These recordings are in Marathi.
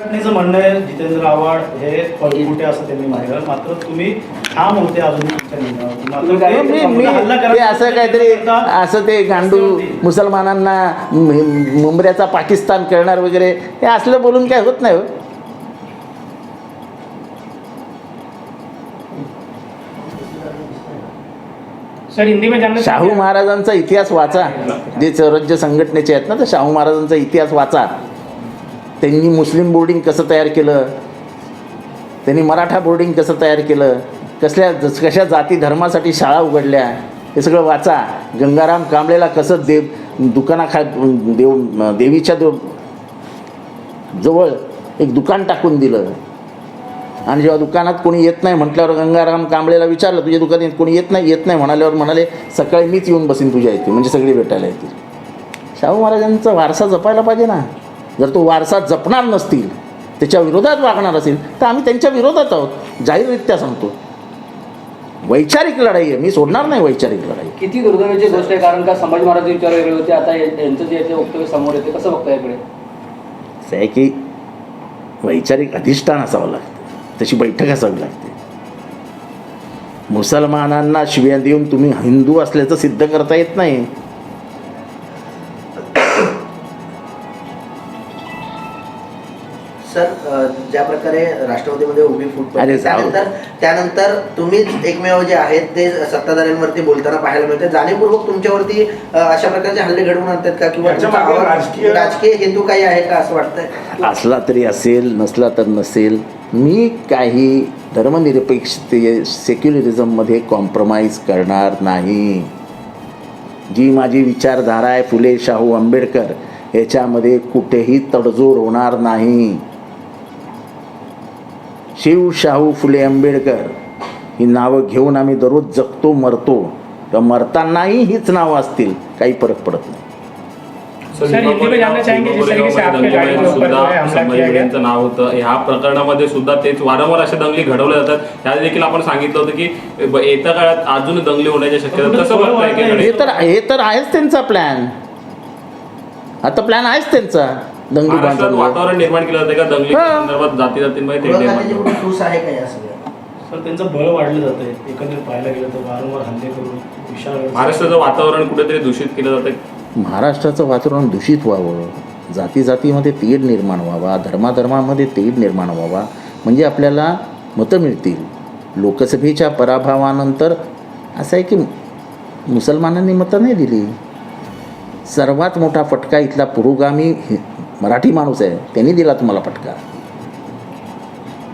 संघटनेचं म्हणणं आहे जितेंद्र आव्हाड हे पळकुटे असं त्यांनी म्हटलं मात्र तुम्ही ठाम होते अजून तुमच्या निर्णयावर. ते मी मी हल्ला ते करायचा असं काहीतरी असं ते गांडू मुसलमानांना मु- मुंबऱ्याचा पाकिस्तान करणार वगैरे हे असलं बोलून काय होत नाही हो. सर हिंदी में जानना शाहू महाराजांचा इतिहास वाचा. जे स्वराज्य संघटनेचे आहेत ना तर शाहू महाराजांचा इतिहास वाचा. त्यांनी मुस्लिम बोर्डिंग कसं तयार केलं? त्यांनी मराठा बोर्डिंग कसं तयार केलं? कसल्या जस- कशा जाती धर्मासाठी शाळा उघडल्या? हे सगळं वाचा. गंगाराम कांबळेला कसं देव दुकानाखा देव देवीच्या देव जवळ एक दुकान टाकून दिलं. आणि जेव्हा दुकानात कोणी येत नाही म्हटल्यावर गंगाराम कांबळेला विचारलं तुझ्या दुकानात कोणी येत नाही? येत नाही. म्हणाल्यावर म्हणाले सकाळी मीच येऊन बसीन तुझ्या इथे म्हणजे सगळी भेटायला येतील. शाहू महाराजांचा वारसा जपायला पाहिजे ना. जर तो वारसा जपणार नसतील त्याच्या विरोधात वागणार असेल तर आम्ही त्यांच्या विरोधात आहोत. जाहीररित्या सांगतो. वैचारिक लढाई आहे. मी सोडणार नाही वैचारिक लढाई. किती दुर्दैवाची गोष्ट आहे कारण का संभाजी महाराज विचार वेगळे होते. आता यांचं जे वक्तव्य समोर येते. कसं बघता याकडे असं आहे की वैचारिक अधिष्ठान असावं लागतं. तशी बैठक असावी लागते. मुसलमानांना शिव्या देऊन तुम्ही हिंदू असल्याचं सिद्ध करता येत नाही. सर ज्या प्रकारे राष्ट्रवादीमध्ये उभी फूट पडली. त्यानंतर त्यानंतर तुम्हीच एकमेव जे आहेत ते सत्ताधाऱ्यांवरती बोलताना पाहायला मिळते जाणीवपूर्वक तुमच्यावरती अशा प्रकारचे हल्ले घडवून आणतात का? किंवा राजकीय- राजकीय हेतू काही आहे का असं वाटतंय? असला तरी असेल नसला तर नसेल. मी काही धर्मनिरपेक्षते सेक्युलरिझममध्ये कॉम्प्रोमाइज करणार नाही. जी माझी विचारधारा आहे फुले शाहू आंबेडकर याच्यामध्ये कुठेही तडजोड होणार नाही. शिव शाहू फुले आंबेडकर ही नावं घेऊन आम्ही दररोज जगतो मरतो. तर मरतानाही हीच नावं असतील काही फरक पडत नाही. संभाजीचं नाव होतं. ह्या प्रकरणामध्ये सुद्धा तेच वारंवार असे दंगली घडवले जातात. त्या देखील आपण सांगितलं होतं की येत्या काळात अजून दंगली होण्याच्या शक्यता कसं हे तर हे तर आहेच त्यांचा प्लॅन आता प्लॅन आहेच त्यांचा. दंगली महाराष्ट्रात बांधून वातावरण निर्माण केलं जातं का? दंगली हा. संदर्भात जाती जातींमध्ये निर्माण? कुठे ठूस आहे का या सगळ्या? सर त्यांचं बळ वाढलं जात आहे एकंदरीत पाहायला गेलं तर वारंवार हल्ले करून विशाल महाराष्ट्राचं वातावरण कुठेतरी दूषित केलं जातं महाराष्ट्राचं वातावरण दूषित व्हावं. जाती जातीमध्ये तेढ निर्माण व्हावा. धर्माधर्मामध्ये तेढ निर्माण व्हावा. म्हणजे आपल्याला मतं मिळतील. लोकसभेच्या पराभवानंतर असं आहे की मुसलमानांनी मतं नाही दिली. सर्वात मोठा फटका इथला पुरोगामी हि- मराठी माणूस आहे त्यांनी दिला तुम्हाला फटका.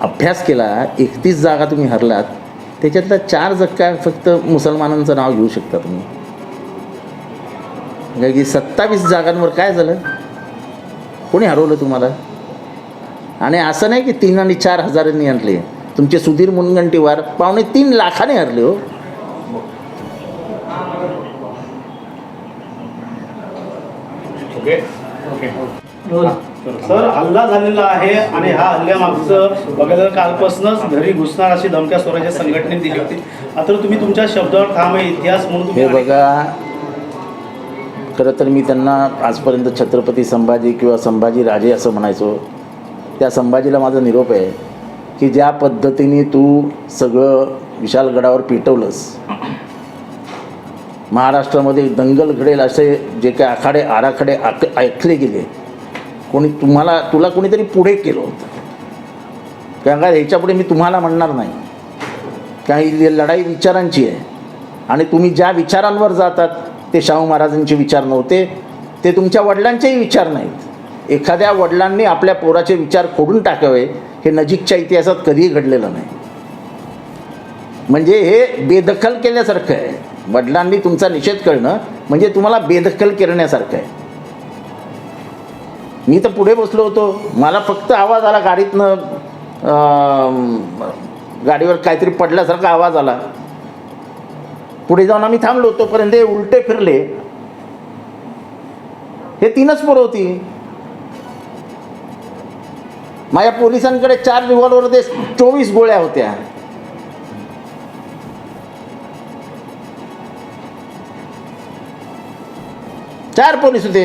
अभ्यास केला एकतीस जागा तुम्ही हरलात त्याच्यातल्या चार जक्का फक्त मुसलमानांचं नाव घेऊ शकता तुम्ही. कारण की सत्तावीस जागांवर काय झालं? कोणी हरवलं तुम्हाला? आणि असं नाही की तीन आणि चार हजारांनी हरले तुमचे सुधीर मुनगंटीवार पावणे तीन लाखाने हरले हो. ओके ओके सर हल्ला झालेला आहे आणि ह्या हल्ल्यामागचं बघायला कालपासूनच घरी घुसणार अशी धमक्या स्वराज्य संघटनेने दिली होती. मात्र तुम्ही तुमच्या शब्दावर ठाम आहे इतिहास म्हणून हे तुम्ही बघा खरं तर मी त्यांना आजपर्यंत छत्रपती संभाजी किंवा संभाजी राजे असं म्हणायचो. त्या संभाजीला माझा निरोप आहे की ज्या पद्धतीने तू सगळं विशालगडावर पेटवलंस महाराष्ट्रामध्ये दंगल घडेल असे जे काही आखाडे आराखडे आक ऐकले गेले कोणी तुम्हाला तुला कोणीतरी पुढे केलं होतं. कारण का ह्याच्यापुढे मी तुम्हाला म्हणणार नाही. काही ही लढाई विचारांची आहे आणि तुम्ही ज्या विचारांवर जातात ते शाहू महाराजांचे विचार नव्हते ते तुमच्या वडिलांचेही विचार नाहीत. एखाद्या वडिलांनी आपल्या पोराचे विचार खोडून टाकावे हे नजीकच्या इतिहासात कधीही घडलेलं नाही. म्हणजे हे बेदखल केल्यासारखं आहे. वडिलांनी तुमचा निषेध करणं म्हणजे तुम्हाला बेदखल करण्यासारखं आहे. मी तर पुढे बसलो होतो. मला फक्त आवाज आला गाडीतनं गाडीवर काहीतरी पडल्यासारखा आवाज आला. पुढे जाऊन आम्ही थांबलो तोपर्यंत हे उलटे फिरले. हे तीनच पोरं होती. माझ्या पोलिसांकडे चार रिव्हॉल्वर ते चोवीस गोळ्या होत्या. चार पोलीस होते.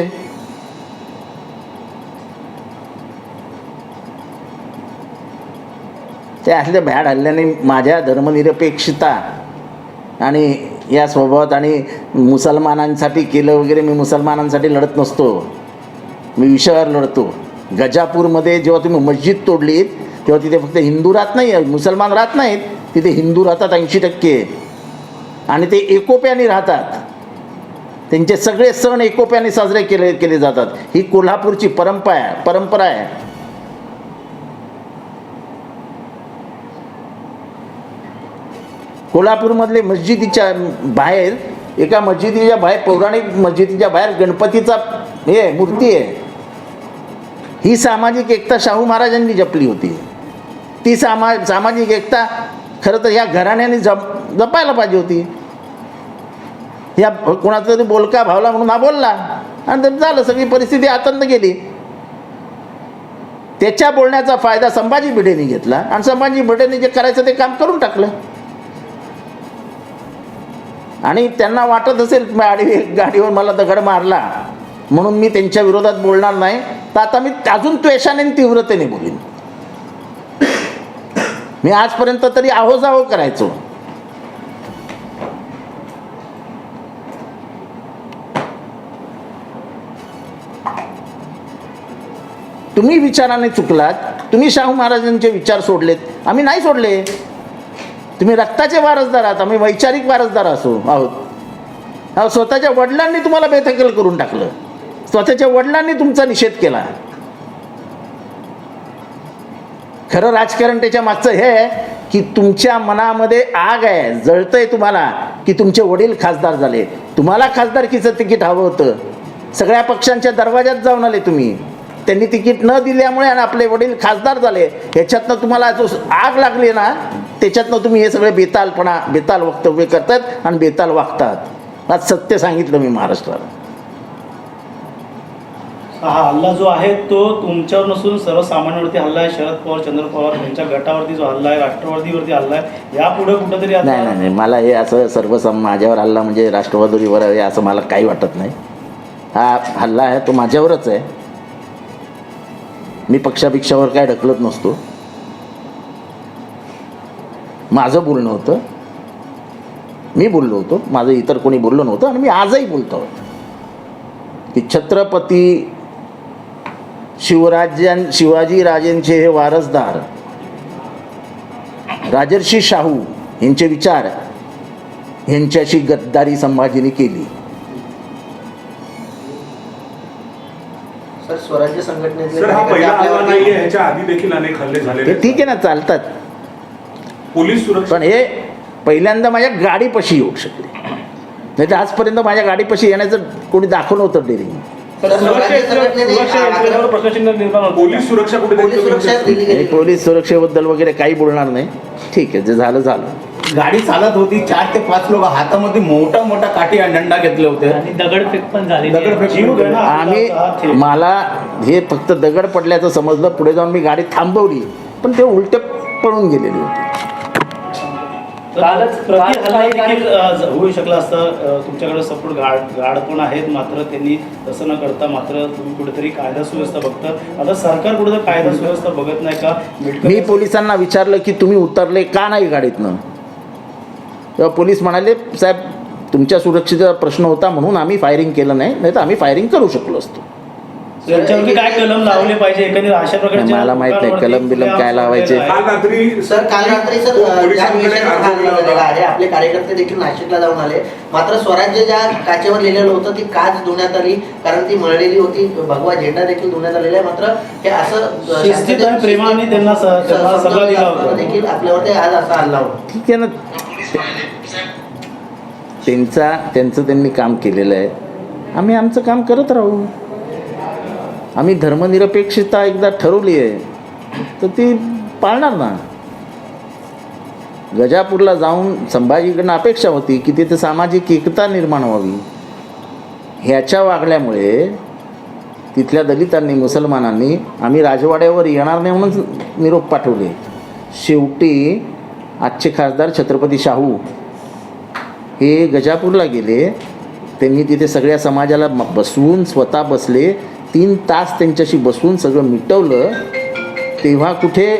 त्या असल्या भ्याड हल्ल्याने माझ्या धर्मनिरपेक्षता आणि या स्वभावात आणि मुसलमानांसाठी केलं वगैरे मी मुसलमानांसाठी लढत नसतो. मी विषयावर लढतो. गजापूरमध्ये जेव्हा तुम्ही मस्जिद तोडलीत तेव्हा तिथे फक्त हिंदू राहत नाही मुसलमान राहत नाहीत तिथे हिंदू राहतात ऐंशी टक्के. आणि ते एकोप्याने राहतात. त्यांचे सगळे सण एकोप्याने साजरे केले केले जातात. ही कोल्हापूरची परंपरा आहे परंपरा आहे. कोल्हापूरमधले मस्जिदीच्या बाहेर एका मस्जिदीच्या बाहेर पौराणिक मस्जिदीच्या बाहेर गणपतीचा हे आहे, मूर्ती आहे. ही सामाजिक एकता शाहू महाराजांनी जपली होती. ती सामा सामाजिक एकता खरं तर ह्या घराण्याने जप जपायला पाहिजे होती. या कोणाचा तरी बोलका भावला म्हणून हा बोलला. आणि तर झालं सगळी परिस्थिती आतंत गेली त्याच्या बोलण्याचा फायदा संभाजी भिडेने घेतला. आणि संभाजी भिडेने जे करायचं ते काम करून टाकलं. आणि त्यांना वाटत असेल गाडी गाडीवर मला दगड मारला. म्हणून मी त्यांच्या विरोधात बोलणार नाही. तर आता मी अजून त्वेषाने तीव्रतेने बोलीन. मी आजपर्यंत तरी आहोजाहो करायचो. तुम्ही विचाराने चुकलात. तुम्ही शाहू महाराजांचे विचार सोडलेत. आम्ही नाही सोडले. तुम्ही रक्ताचे वारसदार आहात आम्ही वैचारिक वारसदार असो आहोत. अहो, स्वतःच्या वडिलांनी तुम्हाला बेदखल करून टाकलं. स्वतःच्या वडिलांनी तुमचा निषेध केला. खरं राजकारण त्याच्या मागचं हे आहे की तुमच्या मनामध्ये आग आहे जळतंय तुम्हाला की तुमचे वडील खासदार झाले. तुम्हाला खासदारकीचं तिकीट हवं होतं. सगळ्या पक्षांच्या दरवाज्यात जाऊन आले तुम्ही. त्यांनी तिकीट न दिल्यामुळे आणि आपले वडील खासदार झाले. ह्याच्यातनं तुम्हाला जो आग लागली ना त्याच्यातनं तुम्ही हे सगळे बेतालपणा बेताल वक्तव्य करतात आणि बेताल वागतात. आज सत्य सांगितलं मी महाराष्ट्राला. हा हल्ला जो आहे तो तुमच्यावर नसून सर्वसामान्यांवरती हल्ला आहे. शरद पवार चंद्र पवार यांच्या गटावरती जो हल्ला आहे राष्ट्रवादीवरती हल्ला आहे यापुढे कुठंतरी नाही नाही नाही. मला हे असं सर्व सम माझ्यावर हल्ला म्हणजे राष्ट्रवादीवर आहे असं मला काही वाटत नाही. हा हल्ला आहे तो माझ्यावरच आहे. मी पक्षापेक्षावर काय ढकलत नसतो. माझं बोलणं होतं. मी बोललो होतो. माझं इतर कोणी बोललो नव्हतं आणि मी आजही बोलतो. की छत्रपती शिवराज्यां शिवाजी राजेंचे हे वारसदार राजर्षी शाहू यांचे विचार यांच्याशी गद्दारी संभाजीने केली. सर स्वराज्य हा आहेत. ठीक आहे ना चालतात. पोलीस सुरक्षा पण हे पहिल्यांदा माझ्या गाडीपाशी येऊ शकले. नाही तर आजपर्यंत माझ्या गाडीपाशी येण्याचं कोणी दाखवलं होतं डेअरिंग होतं. पोलीस सुरक्षा कुठे पोलीस सुरक्षेबद्दल वगैरे काही बोलणार नाही. ठीक आहे जे झालं झालं. गाडी चालत होती. चार ते पाच लोक हातामध्ये मोठा मोठा काठी आणि डंडा घेतले होते. आणि दगडफेक पण झाली दगडफेक आम्ही. मला हे फक्त दगड पडल्याचं समजलं. पुढे जाऊन मी गाडी थांबवली. पण ते उलटे पळून गेलेली होती. कालच- प्रति हल्ला देखील होऊ शकला असतं. तुमच्याकडे सपोर्ट गाड गाड पण आहेत मात्र त्यांनी तसं न करता मात्र तुम्ही कुठेतरी कायदा सुव्यवस्था बघता. आता सरकार कुठेतरी कायदा सुव्यवस्था बघत नाही का? मी पोलिसांना विचारलं की तुम्ही उतरले का नाही गाडीतनं? तेव्हा पोलीस म्हणाले साहेब तुमच्या सुरक्षेचा प्रश्न होता म्हणून आम्ही फायरिंग केलं नाही नाही तर आम्ही फायरिंग करू शकलो असतो. काय कलम लावले पाहिजे? अशा प्रकारच्या मला माहीत नाही, कलम बिलम काय लावायचे. काल रात्री सर काल रात्री सर हो, झालेला. आहे आपले कार्यकर्ते देखील नाशिकला जाऊन आले. मात्र स्वराज्य ज्या काचेवर लिहिलेलं होतं ती काच धुण्यात आली कारण ती मळलेली होती. भगवा झेंडा देखील धुण्यात आलेला आहे. मात्र हे असं शिस्तीत आणि प्रेमाने त्यांना स- त्यांना सल्ला दिला होता. देखील आपल्यावरती आज असा हल्ला होता. ठीक आहे ना. त्यांचा त्यांचं त्यांनी काम केलेलं आहे. आम्ही आमचं काम करत राहू. आम्ही धर्मनिरपेक्षता एकदा ठरवली आहे तर ती पाळणार ना. गजापूरला जाऊन संभाजीकडनं अपेक्षा होती की तिथे सामाजिक एकता निर्माण व्हावी. ह्याच्या वागल्यामुळे तिथल्या दलितांनी मुसलमानांनी आम्ही राजवाड्यावर येणार नाही म्हणून निरोप पाठवले. शेवटी आजचे खासदार छत्रपती शाहू हे गजापूरला गेले. त्यांनी तिथे सगळ्या समाजाला बसवून स्वतः बसले. तीन तास त्यांच्याशी बसून सगळं मिटवलं तेव्हा कुठे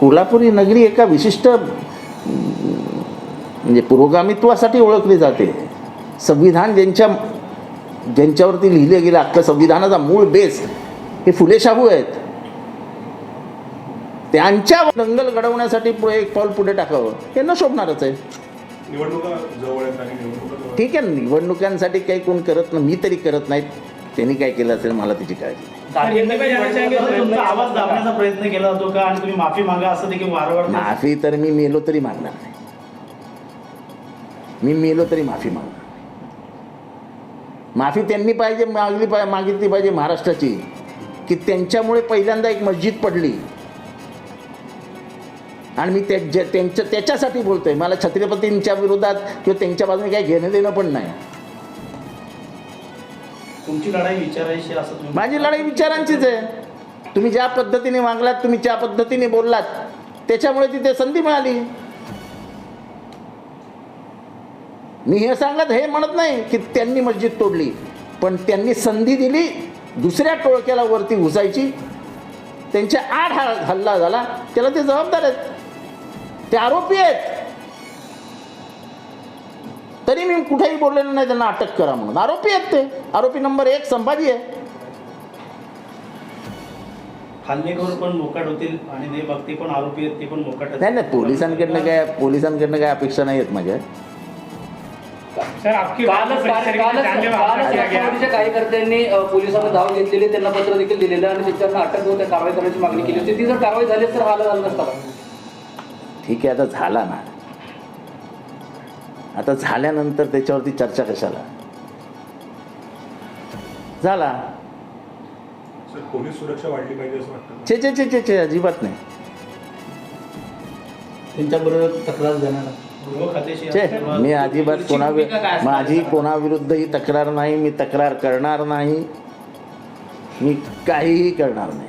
कोल्हापुरी नगरी एका विशिष्ट म्हणजे पुरोगामित्वासाठी ओळखली जाते. संविधान ज्यांच्या ज्यांच्यावरती लिहिले गेलं अख्खं संविधानाचा मूळ बेस हे फुले शाहू आहेत. त्यांच्या दंगल घडवण्यासाठी पुढे एक पाऊल पुढे टाकावं हे न शोभणारच आहे. निवडणुका जवळ आहेत आणि निवडणुका जवळ आहेत. ठीक आहे ना निवडणुकांसाठी काही कोण करत नाही मी तरी करत नाहीत. त्यांनी काय केलं असेल मला त्याची काळजी. नाही. सर हिंदी में जानना चाहेंगे तर तुमचा आवाज दाबण्याचा प्रयत्न केला जातो का? आणि तुम्ही माफी मागा असं देखील वारंवार माफी तर मी मेलो तरी मागणार नाही. मी मेलो तरी माफी मागणार माफी त्यांनी पाहिजे मागली पाहिजे मागितली पाहिजे महाराष्ट्राची. की त्यांच्यामुळे पहिल्यांदा एक मस्जिद पडली. आणि मी त्यांच्या त्याच्यासाठी बोलतोय. मला छत्रपतींच्या विरोधात किंवा त्यांच्या बाजूने काही घेणं देणं पण नाही. तुमची लढाई विचारायची असं माझी लढाई विचारांचीच आहे. तुम्ही ज्या पद्धतीने वागलात तुम्ही ज्या पद्धतीने बोललात त्याच्यामुळे तिथे संधी मिळाली. मी हे सांगत हे म्हणत नाही की त्यांनी मस्जिद तोडली पण त्यांनी संधी दिली दुसऱ्या टोळक्याला वरती घुसायची. त्यांच्या आठ हल्ला झाला त्याला ते जबाबदार आहेत. ते आरोपी आहेत. तरी मी कुठेही बोललेलो नाही त्यांना अटक करा म्हणून. आरोपी आहेत ते. आरोपी नंबर एक संभाजी आहे. हल्लेखोर पण मोकाट होतील आणि देशभक्ती पण आरोपी आहेत ते पण मोकाट आहेत. नाही नाही पोलिसांकडनं काय पोलिसांकडनं काय अपेक्षा नाही आहेत माझ्या. सर आपकी कालच कार्यकर्त्यांनी पोलिसांना धाव घेतलेली त्यांना पत्र देखील दिलेलं आणि त्यांच्यावर अटक होऊन त्या कारवाई करण्याची मागणी केली होती. ती जर कारवाई झाली तर हाला झाला नसता? ठीक आहे आता झाला ना. आता झाल्यानंतर त्याच्यावरती चर्चा कशाला? झाला. सर पोलीस सुरक्षा वाढली पाहिजे असं वाटतं छे छे छे छे छे अजिबात नाही. त्यांच्याबरोबर तक्रार मी अजिबात कोणा माझी कोणाविरुद्धही तक्रार नाही मी तक्रार करणार नाही. मी काहीही करणार नाही.